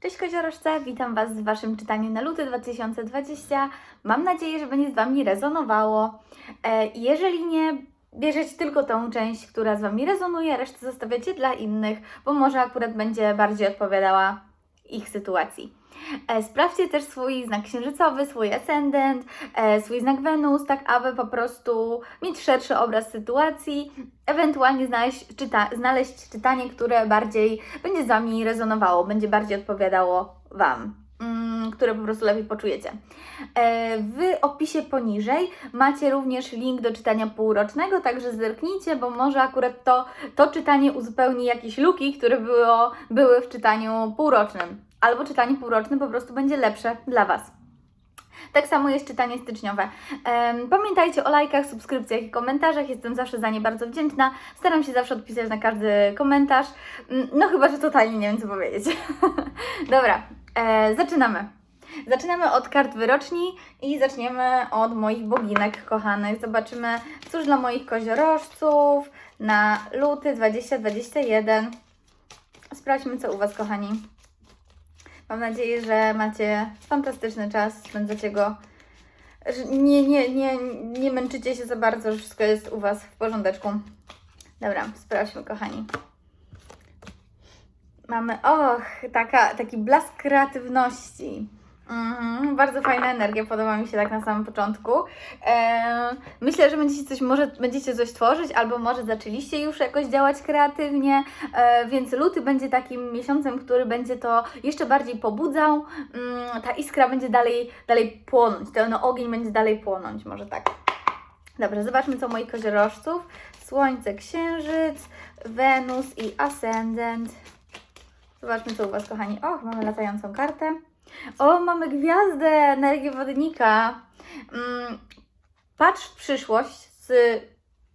Cześć koziorożce, witam Was w Waszym czytaniu na luty 2020. Mam nadzieję, że będzie z Wami rezonowało. E, Jeżeli nie, bierzecie tylko tą część, która z Wami rezonuje, resztę zostawiacie dla innych, bo może akurat będzie bardziej odpowiadała ich sytuacji. E, Sprawdźcie też swój znak księżycowy, swój ascendent, e, swój znak Wenus, tak aby po prostu mieć szerszy obraz sytuacji, ewentualnie znaleźć, czyta, znaleźć czytanie, które bardziej będzie z Wami rezonowało, będzie bardziej odpowiadało Wam, mm, które po prostu lepiej poczujecie. E, W opisie poniżej macie również link do czytania półrocznego, także zerknijcie, bo może akurat to, to czytanie uzupełni jakieś luki, które było, były w czytaniu półrocznym. Albo czytanie półroczne po prostu będzie lepsze dla Was. Tak samo jest czytanie styczniowe. Pamiętajcie o lajkach, subskrypcjach i komentarzach. Jestem zawsze za nie bardzo wdzięczna. Staram się zawsze odpisać na każdy komentarz. Mm, No chyba, że totalnie nie wiem, co powiedzieć. Dobra, e, zaczynamy. Zaczynamy od kart wyroczni i zaczniemy od moich boginek kochanych. Zobaczymy, cóż dla moich koziorożców na luty 2021. Sprawdźmy, co u Was, kochani. Mam nadzieję, że macie fantastyczny czas, spędzacie go, nie, nie, nie, nie męczycie się za bardzo, że wszystko jest u Was w porządeczku. Dobra, sprawdźmy, kochani. Mamy, och, taka, taki blask kreatywności. Mhm, bardzo fajna energia, podoba mi się tak na samym początku. Myślę, że będziecie coś, może będziecie coś tworzyć, albo może zaczęliście już jakoś działać kreatywnie, e, więc luty będzie takim miesiącem, który będzie to jeszcze bardziej pobudzał. Mm, ta iskra będzie dalej, dalej płonąć, ten ogień będzie dalej płonąć, może tak. Dobrze, zobaczmy co moich koziorożców. Słońce, księżyc, Wenus i ascendent. Zobaczmy co u Was, kochani. Och, mamy latającą kartę. O, mamy gwiazdę, energię wodnika. Mm, patrz w przyszłość z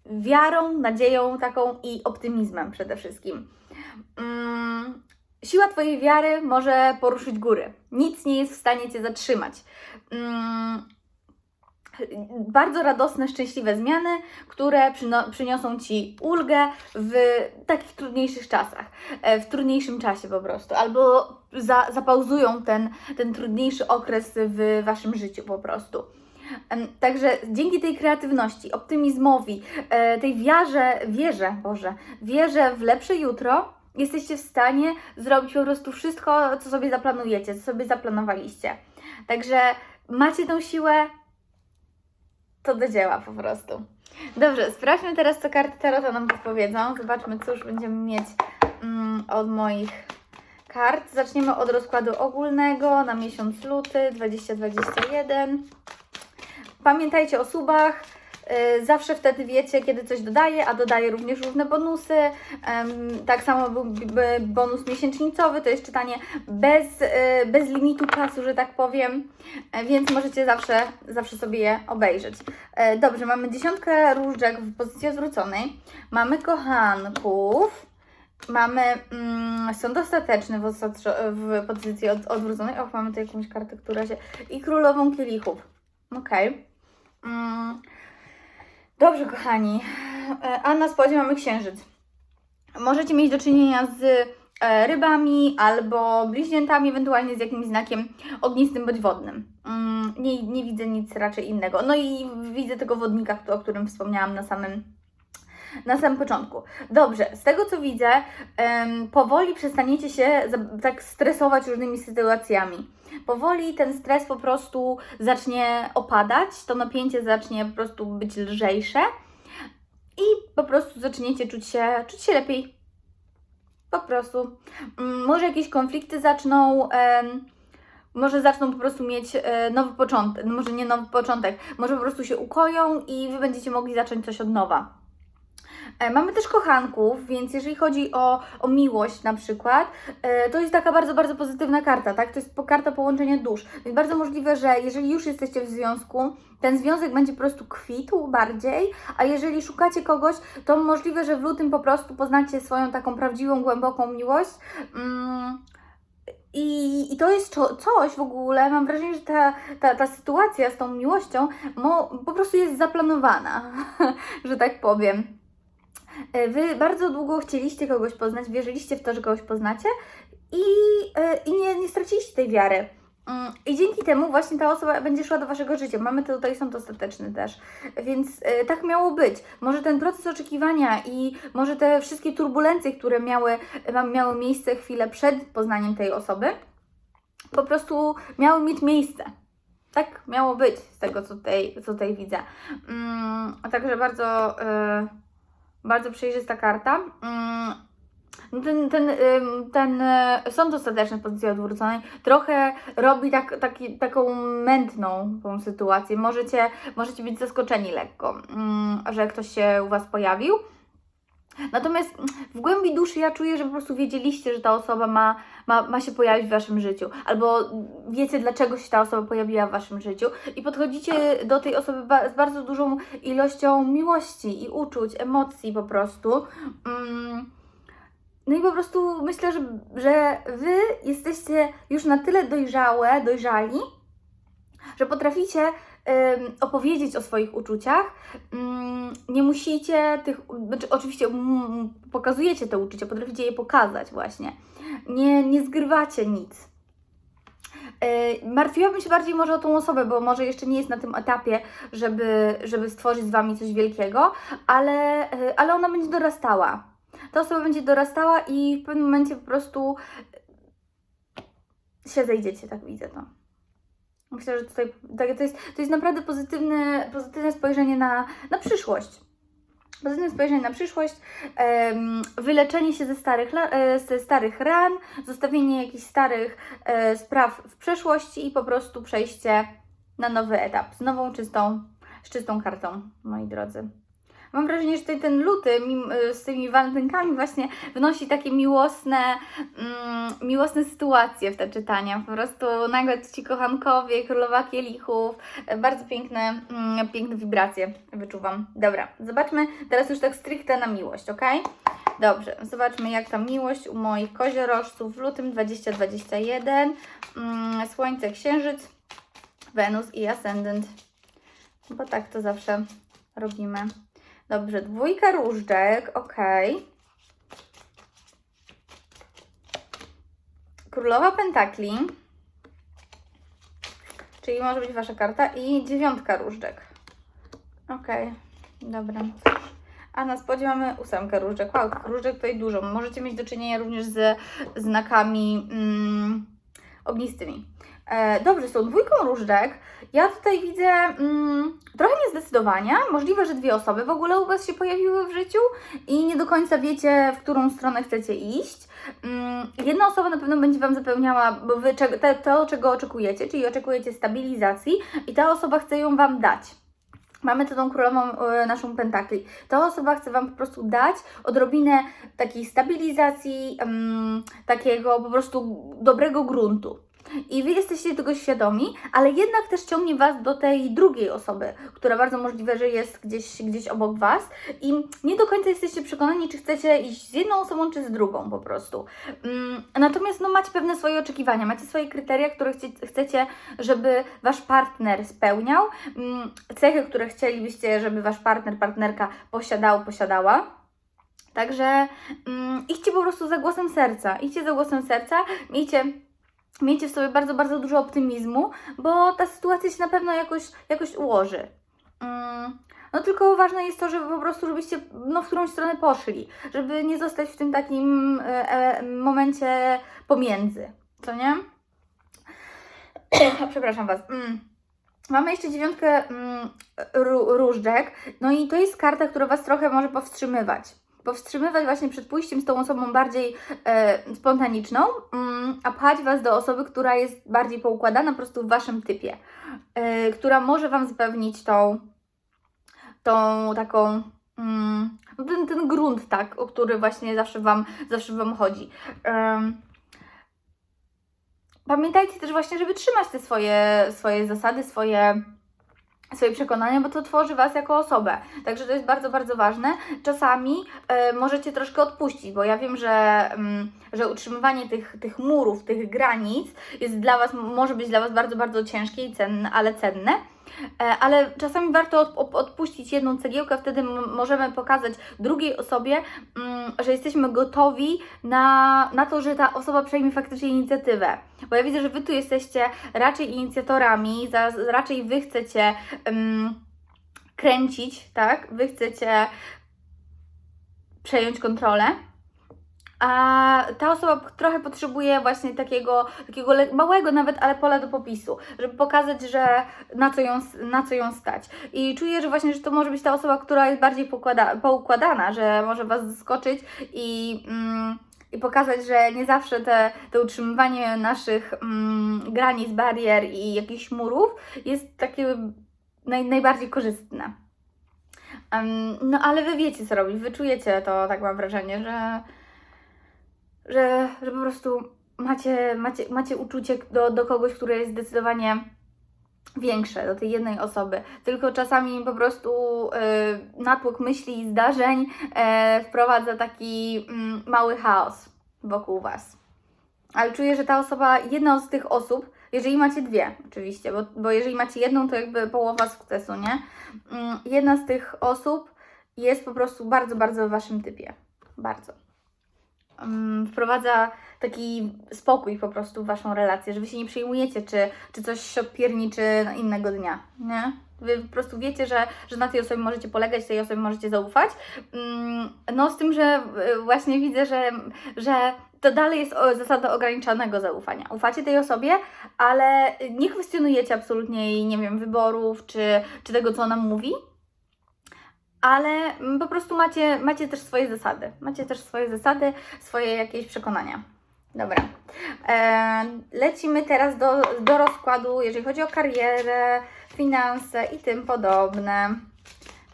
wiarą, nadzieją taką i optymizmem przede wszystkim. Mm, siła Twojej wiary może poruszyć góry. Nic nie jest w stanie Cię zatrzymać. Bardzo radosne, szczęśliwe zmiany, które przyniosą Ci ulgę w takich trudniejszych czasach, e, w trudniejszym czasie po prostu, albo za, zapauzują ten, ten trudniejszy okres w Waszym życiu po prostu. Także dzięki tej kreatywności, optymizmowi, e, tej wierze, wierze, Boże, wierze w lepsze jutro, jesteście w stanie zrobić po prostu wszystko, co sobie zaplanujecie, co sobie zaplanowaliście. Także macie tą siłę, to do dzieła po prostu. Dobrze, sprawdźmy teraz, co karty Tarota nam podpowiedzą. Zobaczmy, cóż będziemy mieć mm, od moich kart. Zaczniemy od rozkładu ogólnego na miesiąc luty 2021. Pamiętajcie o subach. Y, Zawsze wtedy wiecie, kiedy coś dodaję, a dodaję również różne bonusy. Tak samo byłby bonus miesięcznicowy, to jest czytanie bez, y, bez limitu czasu, że tak powiem, E, więc możecie zawsze, zawsze sobie je obejrzeć. E, Dobrze, mamy dziesiątkę różdżek w pozycji odwróconej, mamy kochanków, mamy mm, sąd ostateczny w, w pozycji od, odwróconej. Och, mamy tu jakąś kartę, która się... I królową kielichów. Okej. Mm. Dobrze, kochani. E, A na spodzie mamy księżyc. Możecie mieć do czynienia z e, rybami albo bliźniętami, ewentualnie z jakimś znakiem ognistym bądź wodnym. Mm, Nie, nie widzę nic raczej innego. No i widzę tego wodnika, o którym wspomniałam na samym, na samym początku. Dobrze, z tego co widzę, powoli przestaniecie się tak stresować różnymi sytuacjami. Powoli ten stres po prostu zacznie opadać, to napięcie zacznie po prostu być lżejsze i po prostu zaczniecie czuć się, czuć się lepiej. Po prostu. Mm, Może jakieś konflikty zaczną. em, może zaczną po prostu mieć e, nowy początek, może nie nowy początek, może po prostu się ukoją i Wy będziecie mogli zacząć coś od nowa. E, Mamy też kochanków, więc jeżeli chodzi o, o miłość na przykład, e, to jest taka bardzo, bardzo pozytywna karta, tak? To jest karta połączenia dusz. Więc bardzo możliwe, że jeżeli już jesteście w związku, ten związek będzie po prostu kwitł bardziej, a jeżeli szukacie kogoś, to możliwe, że w lutym po prostu poznacie swoją taką prawdziwą, głęboką miłość. Mm, i, I to jest coś w ogóle, mam wrażenie, że ta, ta, ta sytuacja z tą miłością mo, po prostu jest zaplanowana, że tak powiem. E, Wy bardzo długo chcieliście kogoś poznać, wierzyliście w to, że kogoś poznacie i, e, i nie, nie straciliście tej wiary. Mm, I dzięki temu właśnie ta osoba będzie szła do waszego życia. Mamy to tutaj sąd ostateczny też. Więc e, tak miało być. Może ten proces oczekiwania i może te wszystkie turbulencje, które miały, miały miejsce chwilę przed poznaniem tej osoby, po prostu miały mieć miejsce. Tak miało być z tego, co tutaj, co tutaj widzę. Mm, także bardzo, e, bardzo przejrzysta karta. Mm, ten, ten, ten e, sąd ostateczny w pozycji odwróconej trochę robi tak, taki, taką mętną tą sytuację. Możecie, możecie być zaskoczeni lekko, mm, że ktoś się u Was pojawił. Natomiast w głębi duszy ja czuję, że po prostu wiedzieliście, że ta osoba ma, ma, ma się pojawić w Waszym życiu, albo wiecie, dlaczego się ta osoba pojawiła w Waszym życiu i podchodzicie do tej osoby ba- z bardzo dużą ilością miłości i uczuć, emocji po prostu. Mm. No i po prostu myślę, że, że Wy jesteście już na tyle dojrzałe, dojrzali, że potraficie opowiedzieć o swoich uczuciach. Ym, nie musicie tych, znaczy oczywiście mm, pokazujecie te uczucia, potraficie je pokazać właśnie. Nie, nie zgrywacie nic. Yy, Martwiłabym się bardziej może o tą osobę, bo może jeszcze nie jest na tym etapie, żeby, żeby stworzyć z Wami coś wielkiego, ale, yy, ale ona będzie dorastała. Ta osoba będzie dorastała i w pewnym momencie po prostu się zejdziecie, tak widzę to. Myślę, że tutaj to, jest, to jest naprawdę pozytywne, pozytywne spojrzenie na, na przyszłość. Pozytywne spojrzenie na przyszłość, wyleczenie się ze starych, e, ze starych ran, zostawienie jakichś starych e, spraw w przeszłości i po prostu przejście na nowy etap z nową, czystą, z czystą kartą, moi drodzy. Mam wrażenie, że tutaj ten luty y, z tymi walentynkami właśnie wnosi takie miłosne, mm, miłosne sytuacje w te czytania. Po prostu nagle ci kochankowie, królowa kielichów, e, bardzo piękne, mm, piękne wibracje wyczuwam. Dobra, zobaczmy teraz już tak stricte na miłość, ok? Dobrze, zobaczmy jak ta miłość u moich koziorożców w lutym 2021. Mm, Słońce, Księżyc, Wenus i Ascendent. Bo tak to zawsze robimy. Dobrze, dwójka różdżek, ok. Królowa Pentakli, czyli może być Wasza karta, i dziewiątka różdżek. Ok, dobra. A na spodzie mamy ósemkę różdżek. Wow, różdżek tutaj dużo. Możecie mieć do czynienia również z znakami mm, ognistymi. E, dobrze, z tą dwójką różdżek ja tutaj widzę mm, trochę niezdecydowania. Możliwe, że dwie osoby w ogóle u Was się pojawiły w życiu i nie do końca wiecie, w którą stronę chcecie iść. Mm, jedna osoba na pewno będzie Wam zapełniała bo wy, te, to, czego oczekujecie, czyli oczekujecie stabilizacji i ta osoba chce ją Wam dać. Mamy tu tą królową e, naszą pentakli. Ta osoba chce Wam po prostu dać odrobinę takiej stabilizacji, mm, takiego po prostu dobrego gruntu. I Wy jesteście tego świadomi, ale jednak też ciągnie Was do tej drugiej osoby, która bardzo możliwe, że jest gdzieś, gdzieś obok Was i nie do końca jesteście przekonani, czy chcecie iść z jedną osobą, czy z drugą po prostu. Mm, Natomiast no, macie pewne swoje oczekiwania, macie swoje kryteria, które chcecie, żeby Wasz partner spełniał, mm, cechy, które chcielibyście, żeby Wasz partner, partnerka posiadał, posiadała. Także mm, idźcie po prostu za głosem serca, idźcie za głosem serca, miejcie miejcie w sobie bardzo, bardzo dużo optymizmu, bo ta sytuacja się na pewno jakoś, jakoś ułoży. Mm, No tylko ważne jest to, żeby po prostu, żebyście no, w którąś stronę poszli, żeby nie zostać w tym takim e, momencie pomiędzy, co nie? Przepraszam Was. Mm. Mamy jeszcze dziewiątkę mm, ró- różdżek, no i to jest karta, która Was trochę może powstrzymywać. Powstrzymywać właśnie przed pójściem z tą osobą bardziej e, spontaniczną, mm, a pchać Was do osoby, która jest bardziej poukładana po prostu w Waszym typie, e, która może Wam zapewnić tą, tą taką, mm, no ten, ten grunt, tak, o który właśnie zawsze Wam, zawsze wam chodzi. Pamiętajcie też właśnie, żeby trzymać te swoje, swoje zasady, swoje, swoje przekonania, bo to tworzy Was jako osobę. Także to jest bardzo, bardzo ważne. Czasami e, możecie troszkę odpuścić, bo ja wiem, że, mm, że utrzymywanie tych, tych murów, tych granic jest dla Was, może być dla Was bardzo, bardzo ciężkie i cenne, ale cenne. E, ale czasami warto od, od, odpuścić jedną cegiełkę, wtedy możemy pokazać drugiej osobie, mm, że jesteśmy gotowi na, na to, że ta osoba przejmie faktycznie inicjatywę. Bo ja widzę, że Wy tu jesteście raczej inicjatorami, raczej Wy chcecie mm, kręcić, tak? Wy chcecie przejąć kontrolę. A ta osoba trochę potrzebuje właśnie takiego, takiego małego nawet, ale pola do popisu, żeby pokazać, że na co, ją, na co ją stać. I czuję, że właśnie, że to może być ta osoba, która jest bardziej pokłada, poukładana, że może Was zaskoczyć i, mm, i pokazać, że nie zawsze te, te utrzymywanie naszych mm, granic, barier i jakichś murów jest takie naj, najbardziej korzystne. Em, no ale Wy wiecie, co robić, Wy czujecie to, tak mam wrażenie, że że, że po prostu macie, macie, macie uczucie do, do kogoś, który jest zdecydowanie większe, do tej jednej osoby. Tylko czasami po prostu y, natłok myśli i zdarzeń y, wprowadza taki mm, mały chaos wokół Was. Ale czuję, że ta osoba, jedna z tych osób, jeżeli macie dwie, oczywiście, bo, bo jeżeli macie jedną, to jakby połowa sukcesu, nie? Mm, jedna z tych osób jest po prostu bardzo, bardzo w Waszym typie. Bardzo um, wprowadza taki spokój po prostu w Waszą relację, że Wy się nie przejmujecie, czy, czy coś się odpierniczy innego dnia, nie? Wy po prostu wiecie, że, że na tej osobie możecie polegać, tej osobie możecie zaufać. Mm, No z tym, że y, właśnie widzę, że, że to dalej jest zasada ograniczonego zaufania. Ufacie tej osobie, ale nie kwestionujecie absolutnie jej, nie wiem, wyborów, czy, czy tego, co ona mówi, ale po prostu macie, macie też swoje zasady. Macie też swoje zasady, swoje jakieś przekonania. Dobra. E, lecimy teraz do, do rozkładu, jeżeli chodzi o karierę, finanse i tym podobne.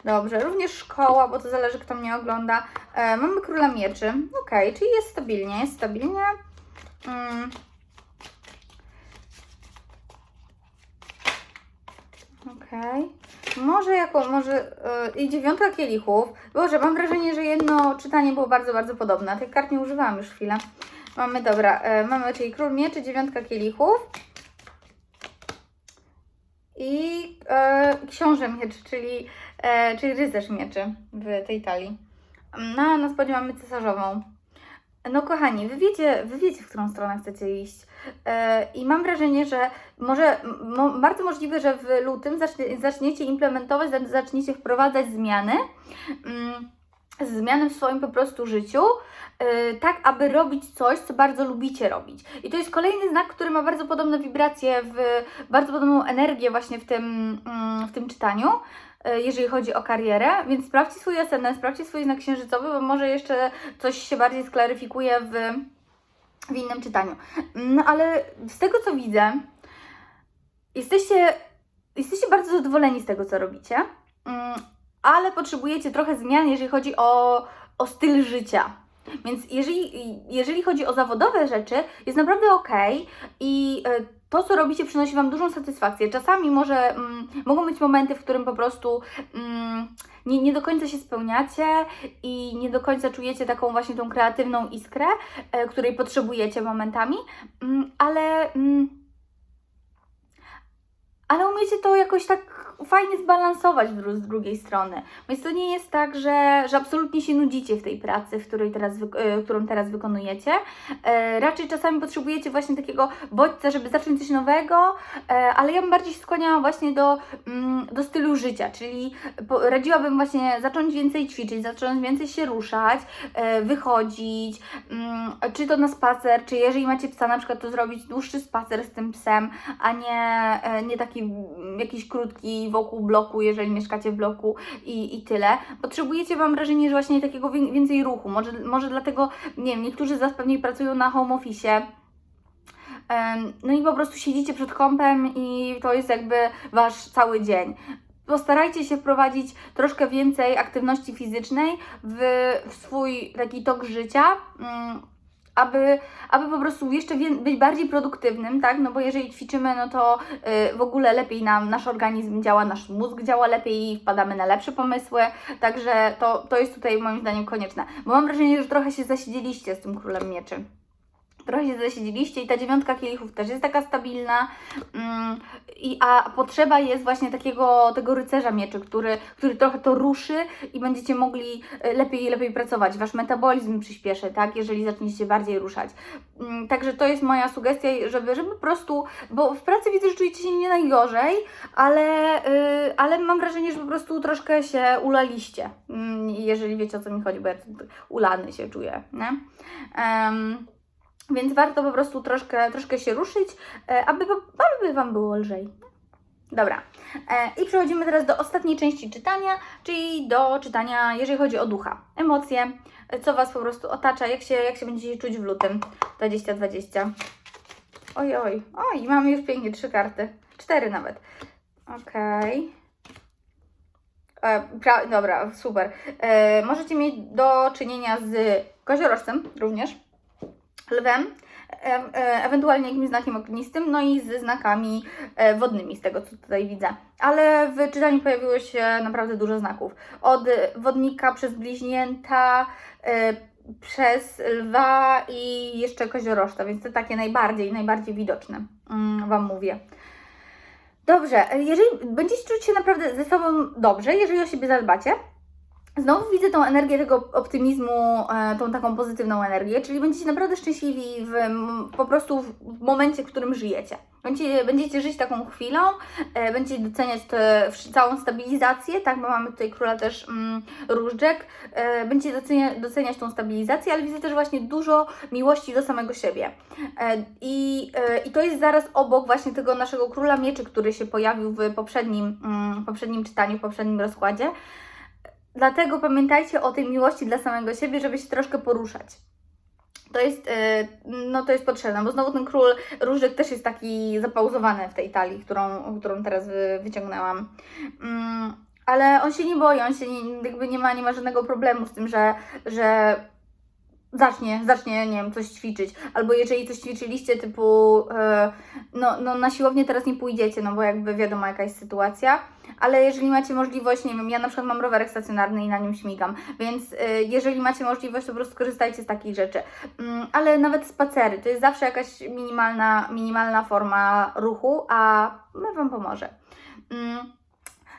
Dobrze, również szkoła, bo to zależy, kto mnie ogląda. E, mamy króla mieczy. Ok, czyli jest stabilnie, jest stabilnie. Mm. Okej. Może jako, może yy, i dziewiątka kielichów. Boże, mam wrażenie, że jedno czytanie było bardzo, bardzo podobne. Tych kart nie używałam już chwilę. Mamy, dobra, e, mamy czyli król mieczy, dziewiątka kielichów. I e, książę mieczy, czyli, e, czyli rycerz mieczy w tej talii. No, a na spodzie mamy cesarzową. No kochani, wy wiecie, wy wiecie, w którą stronę chcecie iść. E, I mam wrażenie, że może mo, bardzo możliwe, że w lutym zacznie, zaczniecie implementować, za- zaczniecie wprowadzać zmiany. Mm, zmiany w swoim po prostu życiu, e, tak aby robić coś, co bardzo lubicie robić. I to jest kolejny znak, który ma bardzo podobne wibracje, w, bardzo podobną energię właśnie w tym, mm, w tym czytaniu, jeżeli chodzi o karierę, więc sprawdźcie swój ascendent, sprawdźcie swój znak księżycowy, bo może jeszcze coś się bardziej sklaryfikuje w, w innym czytaniu. No ale z tego co widzę, jesteście, jesteście bardzo zadowoleni z tego, co robicie, mm, ale potrzebujecie trochę zmian, jeżeli chodzi o, o styl życia. Więc jeżeli, jeżeli chodzi o zawodowe rzeczy, jest naprawdę ok i e, to, co robicie, przynosi Wam dużą satysfakcję. Czasami może mm, mogą być momenty, w którym po prostu mm, nie, nie do końca się spełniacie i nie do końca czujecie taką właśnie tą kreatywną iskrę, e, której potrzebujecie momentami, mm, ale. Mm, ale umiecie to jakoś tak fajnie zbalansować z drugiej strony. Więc to nie jest tak, że, że absolutnie się nudzicie w tej pracy, w której teraz, e, którą teraz wykonujecie. E, raczej czasami potrzebujecie właśnie takiego bodźca, żeby zacząć coś nowego, e, ale ja bym bardziej się skłaniała właśnie do, mm, do stylu życia, czyli radziłabym właśnie zacząć więcej ćwiczyć, zacząć więcej się ruszać, wychodzić, mm, czy to na spacer, czy jeżeli macie psa na przykład, to zrobić dłuższy spacer z tym psem, a nie, nie taki jakiś krótki wokół bloku, jeżeli mieszkacie w bloku i, i tyle. Potrzebujecie, mam wrażenie, że właśnie takiego wię- więcej ruchu. Może, może dlatego, nie wiem, niektórzy z Was pewnie pracują na home office. No i po prostu siedzicie przed kompem i to jest jakby Wasz cały dzień. Postarajcie się wprowadzić troszkę więcej aktywności fizycznej w, w swój taki tok życia, mm, aby, aby po prostu jeszcze być bardziej produktywnym, tak? No bo jeżeli ćwiczymy, no to y, w ogóle lepiej nam nasz organizm działa, nasz mózg działa lepiej i wpadamy na lepsze pomysły, także to, to jest tutaj moim zdaniem konieczne. Bo mam wrażenie, że trochę się zasiedzieliście z tym królem mieczy. Trochę się zasiedzieliście i ta dziewiątka kielichów też jest taka stabilna, mm, i, a potrzeba jest właśnie takiego tego rycerza mieczy, który, który trochę to ruszy i będziecie mogli e, lepiej lepiej pracować. Wasz metabolizm przyspieszy, tak, jeżeli zaczniecie bardziej ruszać. Mm, Także to jest moja sugestia, żeby, żeby po prostu, bo w pracy widzę, że czujecie się nie najgorzej, ale, yy, ale mam wrażenie, że po prostu troszkę się ulaliście, mm, jeżeli wiecie o co mi chodzi, bo ja ulany się czuję, nie? Em, więc warto po prostu troszkę, troszkę się ruszyć, e, aby, aby Wam było lżej. Dobra. E, I przechodzimy teraz do ostatniej części czytania, czyli do czytania, jeżeli chodzi o ducha. Emocje, e, co Was po prostu otacza, jak się, jak się będziecie czuć w lutym 2020. Oj, oj, oj, mamy już pięknie trzy karty. Cztery nawet. Okej. Pra- dobra, super. E, możecie mieć do czynienia z koziorożcem również, lwem, e, e, ewentualnie jakimś znakiem ognistym, no i ze znakami e, wodnymi, z tego co tutaj widzę. Ale w czytaniu pojawiło się naprawdę dużo znaków. Od wodnika przez bliźnięta, przez lwa i jeszcze koziorożca, więc to takie najbardziej, najbardziej widoczne, mm, Wam mówię. Dobrze, jeżeli będziecie czuć się naprawdę ze sobą dobrze, jeżeli o siebie zadbacie, Znowu widzę tą energię tego optymizmu, e, tą taką pozytywną energię, czyli będziecie naprawdę szczęśliwi w, po prostu w momencie, w którym żyjecie. Będziecie, będziecie żyć taką chwilą, e, będziecie doceniać wsz- całą stabilizację, tak, bo mamy tutaj króla też mm, różdżek, e, będziecie docenia, doceniać tą stabilizację, ale widzę też właśnie dużo miłości do samego siebie. I, I to jest zaraz obok właśnie tego naszego króla mieczy, który się pojawił w poprzednim, mm, poprzednim czytaniu, w poprzednim rozkładzie. Dlatego pamiętajcie o tej miłości dla samego siebie, żeby się troszkę poruszać. To jest, e, no to jest potrzebne, bo znowu ten król różek też jest taki zapauzowany w tej talii, którą, którą teraz wy, wyciągnęłam. Mm, ale on się nie boi, on się nie, jakby nie ma, nie ma żadnego problemu z tym, że, że zacznie, zacznie, nie wiem, coś ćwiczyć. Albo jeżeli coś ćwiczyliście, typu, e, no, no na siłownię teraz nie pójdziecie, no bo jakby wiadomo jaka jest sytuacja, ale jeżeli macie możliwość, nie wiem, ja na przykład mam rowerek stacjonarny i na nim śmigam, więc e, jeżeli macie możliwość, to po prostu korzystajcie z takich rzeczy. Mm, ale nawet spacery, to jest zawsze jakaś minimalna, minimalna forma ruchu, a my Wam pomoże. Mm.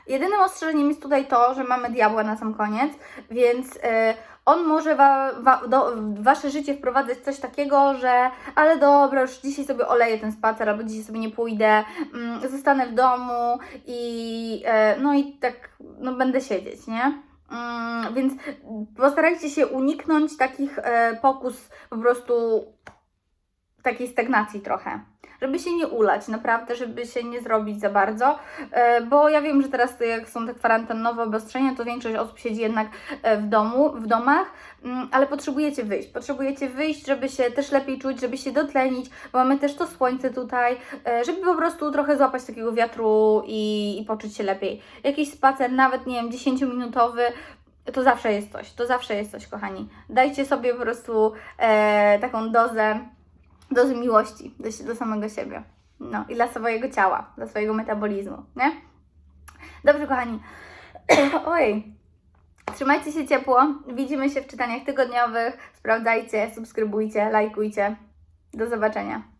Jedynym ostrzeżeniem jest tutaj to, że mamy diabła na sam koniec, więc e, on może wa, wa, do, w wasze życie wprowadzać coś takiego, że ale dobra, już dzisiaj sobie oleję ten spacer, albo dzisiaj sobie nie pójdę, mm, zostanę w domu i e, no i tak no będę siedzieć, nie? Mm, więc postarajcie się uniknąć takich e, pokus po prostu takiej stagnacji trochę. Żeby się nie ulać, naprawdę, żeby się nie zrobić za bardzo, e, bo ja wiem, że teraz jak są te kwarantannowe obostrzenia, to większość osób siedzi jednak e, w domu, w domach, mm, ale potrzebujecie wyjść. Potrzebujecie wyjść, żeby się też lepiej czuć, żeby się dotlenić, bo mamy też to słońce tutaj, e, żeby po prostu trochę złapać takiego wiatru i, i poczuć się lepiej. Jakiś spacer, nawet nie wiem, 10-minutowy, to zawsze jest coś, to zawsze jest coś, kochani. Dajcie sobie po prostu e, taką dozę, dozę miłości do, do samego siebie. No i dla swojego ciała, dla swojego metabolizmu, nie? Dobrze, kochani. Oj. Trzymajcie się ciepło. Widzimy się w czytaniach tygodniowych. Sprawdzajcie, subskrybujcie, lajkujcie. Do zobaczenia.